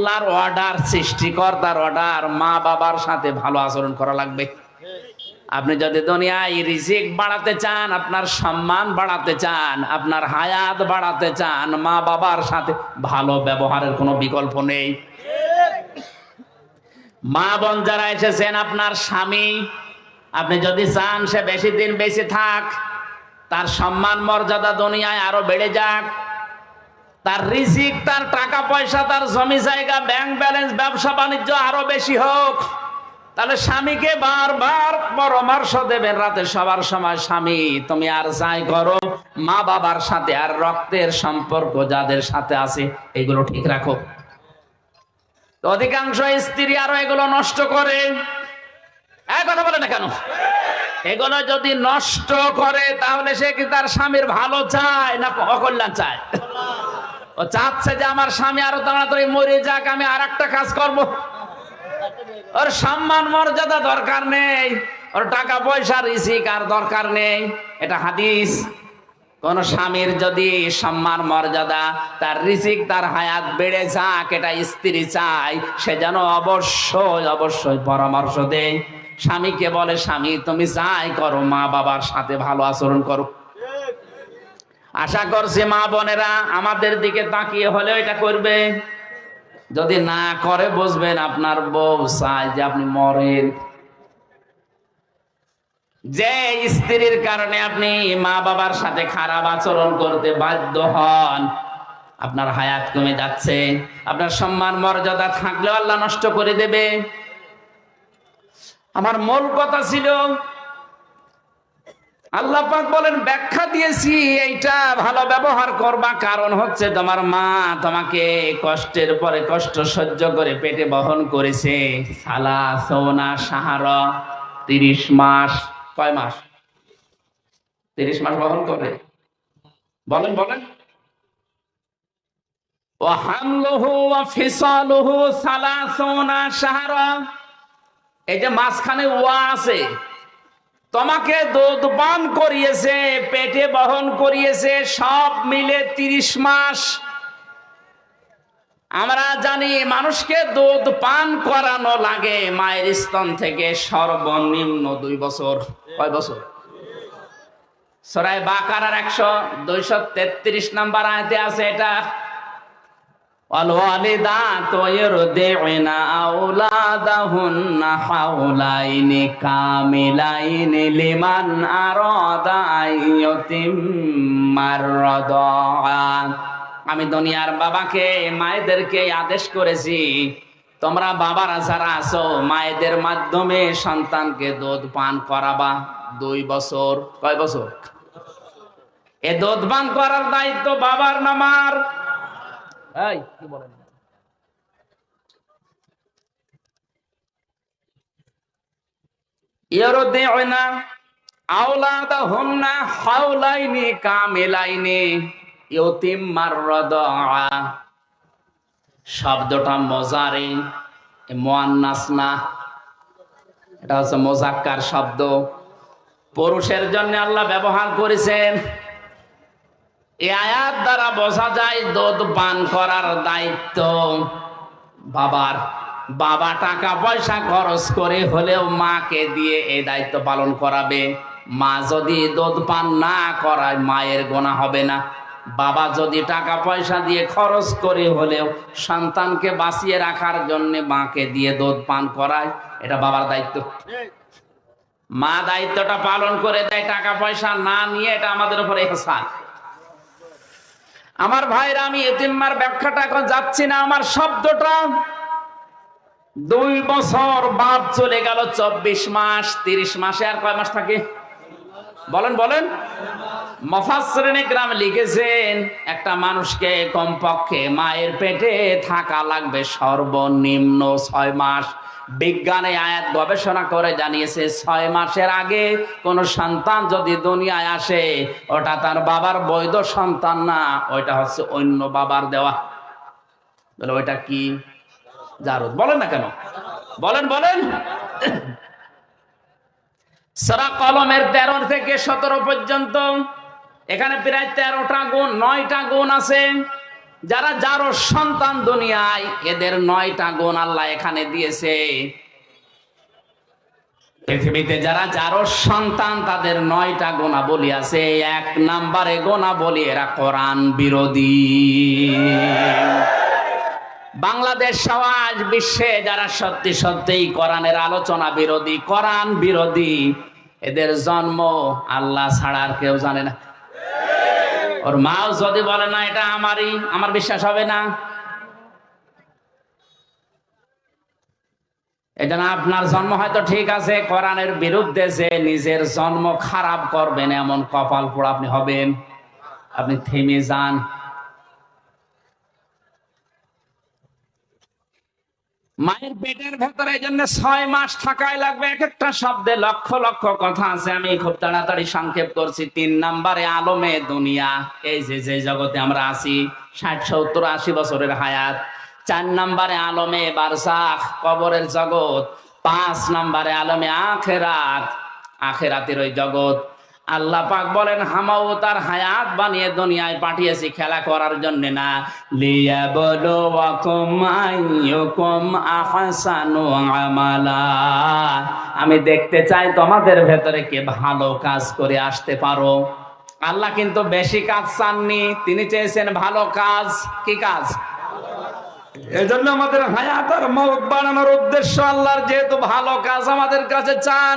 আল্লাহর অর্ডার সৃষ্টিকর্তার অর্ডার মা বাবার সাথে ভালো আচরণ করা লাগবে। আপনি যদি দুনিয়ায় রিজিক বাড়াতে চান, আপনার সম্মান বাড়াতে চান, আপনার হায়াত বাড়াতে চান, মা বাবার সাথে ভালো ব্যবহারের কোনো বিকল্প নেই। মা বোন যারা এসেছেন, আপনার স্বামী, আপনি যদি চান সে বেশি দিন বেশি থাক, তার সম্মান মর্যাদা দুনিয়ায় আরও বেড়ে যাক। তার রিজিক, তার টাকা পয়সা, তার জমি জায়গা ব্যাংক ব্যালেন্স ব্যবসা বাণিজ্য আরও বেশি হোক। তাহলে স্বামীকে বারবার পরামর্শ দেবেন রাতে সবার সময়, স্বামী, তুমি আর যাই করো, মা বাবার সাথে আর রক্তের সম্পর্ক যাদের সাথে আছে, এগুলো ঠিক রাখো। অধিকাংশ স্ত্রী আরও এগুলো নষ্ট করে। কথা বলে না কেন? এগুলো যদি নষ্ট করে, তাহলে সে কি তার স্বামীর ভালো চায় না অকল্যাণ চায়? ও চাচ্ছে যে আমার স্বামী আরও তাড়াতাড়ি মরে যাক, আমি আর একটা কাজ করব। ওর সম্মান মর্যাদা দরকার নেই, ওর টাকা পয়সা রিসিক আর দরকার নেই। এটা হাদিস। কোন স্বামীর যদি সম্মান মর্যাদা, তার রিজিক, তার হায়াত বেড়ে যাক, এটা স্ত্রী চায়, সে যেন অবশ্যই অবশ্যই পরামর্শ দেয়। স্বামীকে বলে, স্বামী, তুমি যাই করো মা বাবার সাথে ভালো আচরণ করো। আশা করছি মা বোনেরা, আমাদের দিকে তাকিয়ে হলেও এটা করবে। যদি না করে, বুঝবেন আপনার বউ চায় যে আপনি মরেন। যে স্ত্রীর কারণে আপনি মা বাবার সাথে খারাপ আচরণ করতে বাধ্য হন, আপনার হায়াত কমে যাচ্ছে, আপনার সম্মান, মর্যাদা থাকলেও আল্লাহ নষ্ট করে দেবে। আমার মূল কথা ছিল আল্লাহ পাক বলেন, ব্যাখ্যা দিয়েছি, এইটা ভালো ব্যবহার করবা। কারণ হচ্ছে তোমার মা তোমাকে কষ্টের পরে কষ্ট সহ্য করে পেটে বহন করেছে। সালা, সৌনা, সাহারা, তিরিশ মাস, কয় মাস? তিরিশ মাস বহন করে। বলেন বলেন। এই যে মাঝখানে ওয়া আছে তোমাকে দুধ পান করিয়েছে, পেটে বহন করিয়েছে, সব মিলে তিরিশ মাস। আমরা জানি মানুষকে দুধ পান করানো লাগে, মায়ের স্তন থেকে সর্বনিম্ন দুই বছর। কয় বছর? সরাই বাকার একশো দুইশো তেত্রিশ নাম্বার আয়তে আছে এটা। والوالدات يرضعن أولادهن حولين كاملين لمن أراد أن يتم الرضاعة আমি দুনিয়ার বাবাকে মায়েদেরকে আদেশ করেছি তোমরা বাবারা যারা আছো মায়েদের মাধ্যমে সন্তানকে দুধ পান করাবা দুই বছর কয় বছর এ দুধ পান করার দায়িত্ব বাবার নামার এই, কি বলেন? শব্দটা মজারে মুয়ান্নাস না। এটা হচ্ছে শব্দ। পুরুষের জন্য আল্লাহ ব্যবহার করেছেন। এই আয়াত দ্বারা বোঝা যায় দুধ পান করার দায়িত্ব। বাবার, বাবা টাকা পয়সা খরচ করে হলেও মাকে দিয়ে এই দায়িত্ব পালন করাবে। মা যদি দুধ পান না করায় মায়ের গোনা হবে না। বাবা যদি টাকা পয়সা দিয়ে খরচ করে হলেও সন্তানকে বাঁচিয়ে রাখার জন্য মাকে দিয়ে দুধ পান করায়, এটা বাবার দায়িত্ব। মা দায়িত্বটা পালন করে দেয়, টাকা পয়সা না নিয়ে এটা আমাদের উপর এহসান। আমার ভাইরা আমি এতিম্মার ব্যাখ্যাটা এখন যাচ্ছি না, আমার শব্দটা দুই বছর বাদ চলে গেল, চব্বিশ মাস, তিরিশ মাসে আর কয় মাস থাকে? বলেন বলেন। মফাসরিনে গ্রাম লিখেছেন, একটা মানুষকে কমপক্ষে মায়ের পেটে থাকা লাগবে সর্বনিম্ন ছয় মাস। বিজ্ঞানে আয়াত গবেষণা করে জানিয়েছে, ছয় মাসের আগে কোন সন্তান যদি দুনিয়ায় আসে, ওটা তার বাবার বৈধ সন্তান না, ওইটা হচ্ছে অন্য বাবার দেওয়া। বলে, ওইটা কি? জারুদ। বলেন না কেন? বলেন বলেন। সারা কলমের তেরো থেকে সতেরো পর্যন্ত, এখানে প্রায় তেরোটা গুণ, নয়টা গুণ আছে। যারা যারো সন্তান দুনিয়ায়, এদের নয়টা গুণ আল্লাহ এখানে দিয়েছে। পৃথিবীতে যারা যারো সন্তান, তাদের নয়টা গোনা বলি আছে। এক নাম্বারে গোনা বলি এরা কোরআন বিরোধী। বাংলাদেশ সমাজ বিশ্বে যারা সত্যি সত্যিই কোরআনের আলোচনা বিরোধী, কোরআন বিরোধী, এদের জন্ম আল্লাহ ছাড়া আর কেউ জানে না। ওর মাও যদি বলে, না, এটা আমারই, আমার বিশ্বাস হবে না। এটা না আপনার জন্ম হয়তো ঠিক আছে, কোরআনের বিরুদ্ধে যে নিজের জন্ম খারাপ করবেন, এমন কপাল পোড়া আপনি হবেন। আপনি থেমে যান। মায়ের পেটের ভেতরে জন্য ছয় মাস থাকাই লাগবে, এক একটা শব্দে লক্ষ লক্ষ কথা আছে। আমি খুব তাড়াতাড়ি সংক্ষেপ করছি। তিন নাম্বারে আলমে দুনিয়া। এই যে যে জগতে আমরা আছি, ষাট, সত্তর, আশি বছরের হায়াত। চার নাম্বারে আলমে বারসাখ, কবরের জগৎ। পাঁচ নাম্বারে আলমে আখেরাত। আখেরাতের ওই জগৎ। আল্লাহ পাক বলেন, হামাও তার হায়াত বানিয়ে দুনিয়ায় পাঠিয়েছি খেলা করার জন্য না। লিয়া বলো আহসানু আমালা। আমি দেখতে চাই তোমাদের ভেতরে কে ভালো কাজ করে আসতে পারো। আল্লাহ কিন্তু বেশি কাজ চাননি, তিনি চেয়েছেন ভালো কাজ। কি কাজ? এজন্য আমাদের হায়াত আর মৌত বানানোর উদ্দেশ্য আল্লাহর যেহেতু ভালো কাজ আমাদের কাছে চান।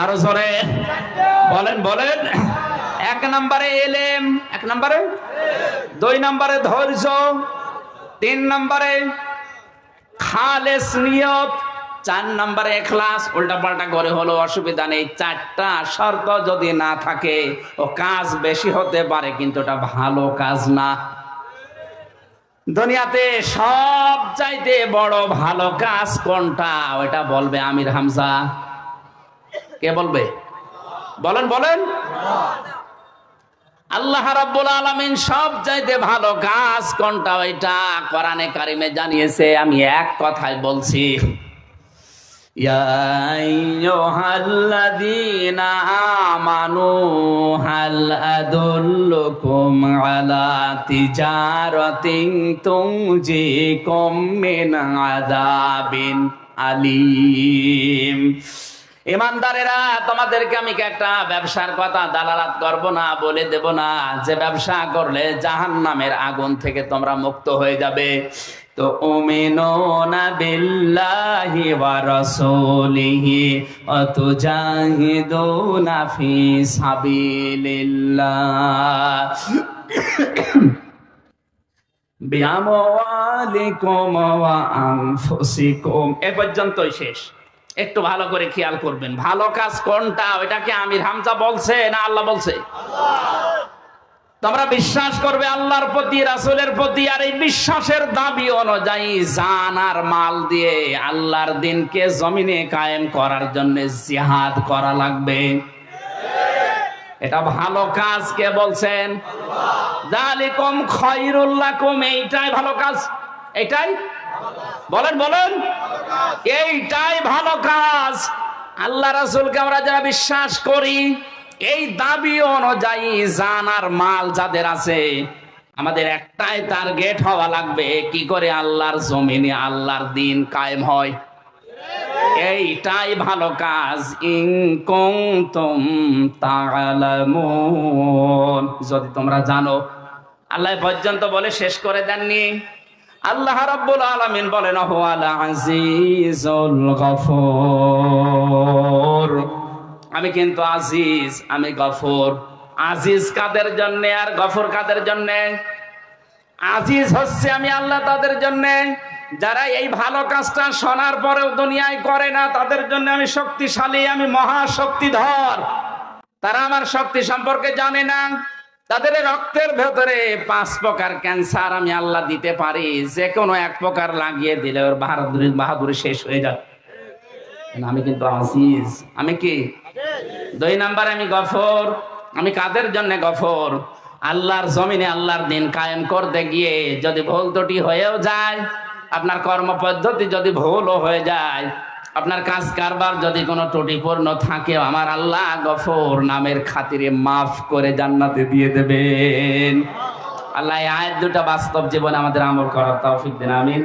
আরও জোরে। বলেন বলেন। এক নম্বরে এলেম, এক নম্বরে? দুই নম্বরে ধৈর্য, তিন নম্বরে খালেস নিয়ত, চার নম্বরে এখলাস। উল্টা পাল্টা করে হলো অসুবিধা নেই। চারটা শর্ত যদি না থাকে, ও কাজ বেশি হতে পারে, কিন্তু এটা ভালো কাজ না। দুনিয়াতে সব চাইতে বড় ভালো কাজ কোনটা? ওটা বলবে আমির হামজা। কে বলবে? বলেন বলেন। আল্লাহ রাব্বুল আলামিন সব চাইতে ভালো গাছ কোনটা? ওইটা কোরআনে কারিমে জানিয়েছে, আমি এক কথাই বলছি। আমানু আলিম। ইমানদারেরা, তোমাদেরকে আমি একটা ব্যবসার কথা দালালাত করব না, বলে দেব না? যে ব্যবসা করলে জাহান নামের আগুন থেকে তোমরা মুক্ত হয়ে যাবে। তো উমিনুনা বিল্লাহি ওয়া রাসূলিহি ওয়া তুজাহিদুনা ফি সাবিলিল্লাহ। বিআমওয়ালিকুম ওয়া আনফুসিকুম। এ পর্যন্তই শেষ। একটু ভালো করে খেয়াল করবেন। ভালো কাজ কোনটা? ওইটাকে আমির হামজা বলছে না আল্লাহ বলছে? তোমরা বিশ্বাস করবে আল্লাহর প্রতি, রাসুলের প্রতি, আর এই বিশ্বাসের দাবি অনুযায়ী জান আর মাল দিয়ে আল্লাহর দিনকে জমিনে কায়েম করার জন্য জিহাদ করা লাগবে। এটা ভালো কাজ কে বলছেন? এইটাই ভালো কাজ। এটাই বলেন বলেন। এইটাই ভালো কাজ। আল্লাহ রাসূলকে আমরা যারা বিশ্বাস করি, এই দাবি অনুযায়ী জান আর মাল যাদের আছে, আমাদের একটাই টার্গেট হওয়া লাগবে, কি করে আল্লাহর জমিনে আল্লাহর দিন কায়েম হয়। এইটাই ভালো কাজ। ইনকুম তুম যদি তোমরা জানো, আল্লাহ পর্যন্ত বলে শেষ করে দেননি। আল্লাহ রাব্বুল আলামিন বলেন হুয়াল আজিজুল গফুর। আমি কিন্তু আজিজ, আমি গফুর। আজিজ কাদের জন্য আর গফুর কাদের জন্য? আজিজ হচ্ছে আমি আল্লাহ তাদের জন্য। যারা এই ভালো কাজটা শোনার পরেও দুনিয়ায় করে না, তাদের জন্য আমি শক্তিশালী, আমি মহাশক্তিধর। তারা আমার শক্তি সম্পর্কে জানে না। তাদের রক্তের ভেতরে পাঁচ প্রকার ক্যান্সার আমি আল্লাহ দিতে পারি। যে কোনো এক প্রকার লাগিয়ে দিলে ওর বাহাদুরি বাহাদুরি শেষ হয়ে যাবে। আমি কিন্তু আজিজ। আমি কি? দুই নাম্বার আমি গফর। আমি কাদের জন্য গফর? আল্লাহর জমিনে আল্লাহর দিন কায়েম করতে গিয়ে যদি ভুল ত্রুটি হয়েও যায়, আপনার কর্ম পদ্ধতি যদি ভুলও হয়ে যায় আপনার কাজ কারবার যদি কোনো ত্রুটিপূর্ণ থাকে, আমার আল্লাহ গফর নামের খাতিরে মাফ করে জান্নাতে দিয়ে দেবেন। আল্লাহ আয়ের দুটা বাস্তব জীবন আমাদের আমল করার তৌফিক দিন, আমিন।